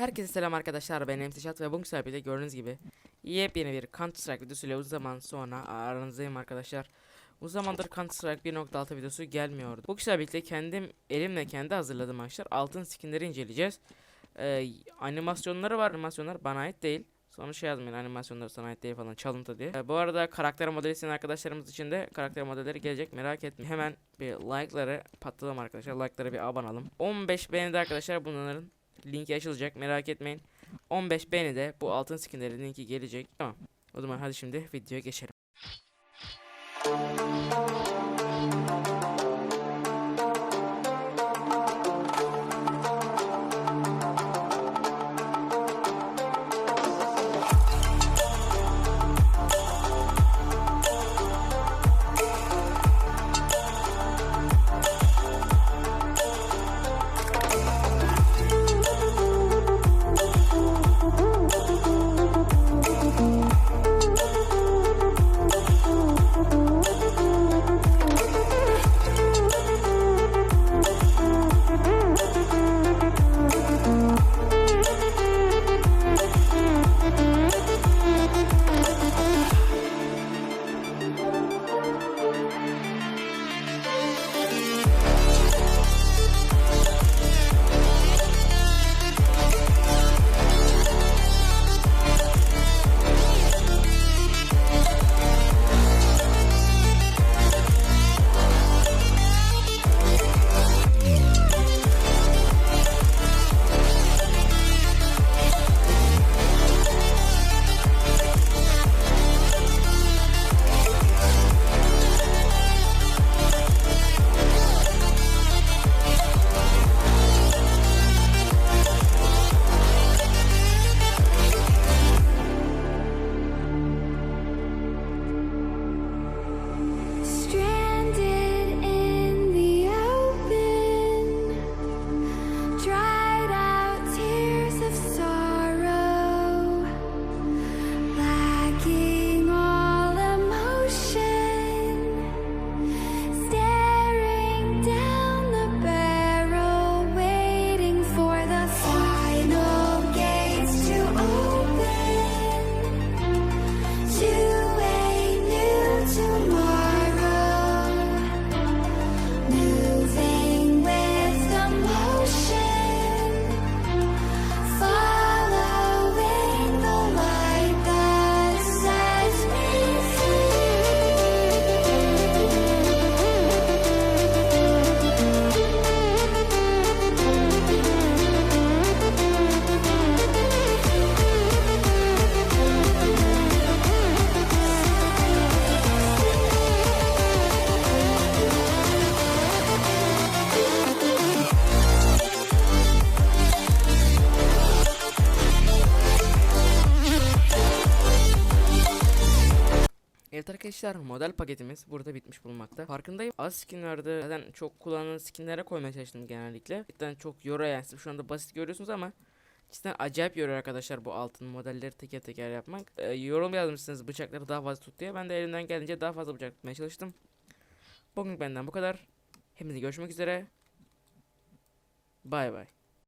Herkese selam arkadaşlar ben Emtişat ve bugün sahibiyle gördüğünüz gibi yepyeni bir Counter Strike videosuyla uzun zaman sonra aranızdayım arkadaşlar. Uzun zamandır Counter Strike 1.6 videosu gelmiyordu. Bu kişilerle birlikte kendim elimle kendi hazırladığım arkadaşlar altın skinleri inceleyeceğiz. Ee, animasyonları var animasyonlar bana ait değil. Sonra şey yazmayın animasyonları sana ait değil falan çalıntı diye. Ee, bu arada karakter modeli isteyen arkadaşlarımız için de karakter modelleri gelecek merak etmeyin. Hemen bir like'ları patlatalım arkadaşlar. Like'lara bir abanalım. 15 beğenide arkadaşlar bunların linki açılacak merak etmeyin. 15 beğeni de bu altın skinlerin linki gelecek. Tamam. O zaman hadi şimdi videoya geçelim. Evet arkadaşlar model paketimiz burada bitmiş bulunmakta. Farkındayım. Az skin vardı. Zaten çok kullanılan skinlere koymaya çalıştım genellikle. Cidden çok yoruyor yani. Şu anda basit görüyorsunuz ama cidden acayip yoruyor arkadaşlar bu altın modelleri teker teker yapmak. Ee, yorum yazmışsınız bıçakları daha fazla tut diye. Ben de elimden geldiğince daha fazla bıçak tutmaya çalıştım. Bugün benden bu kadar. Hepinize görüşmek üzere. Bay bay.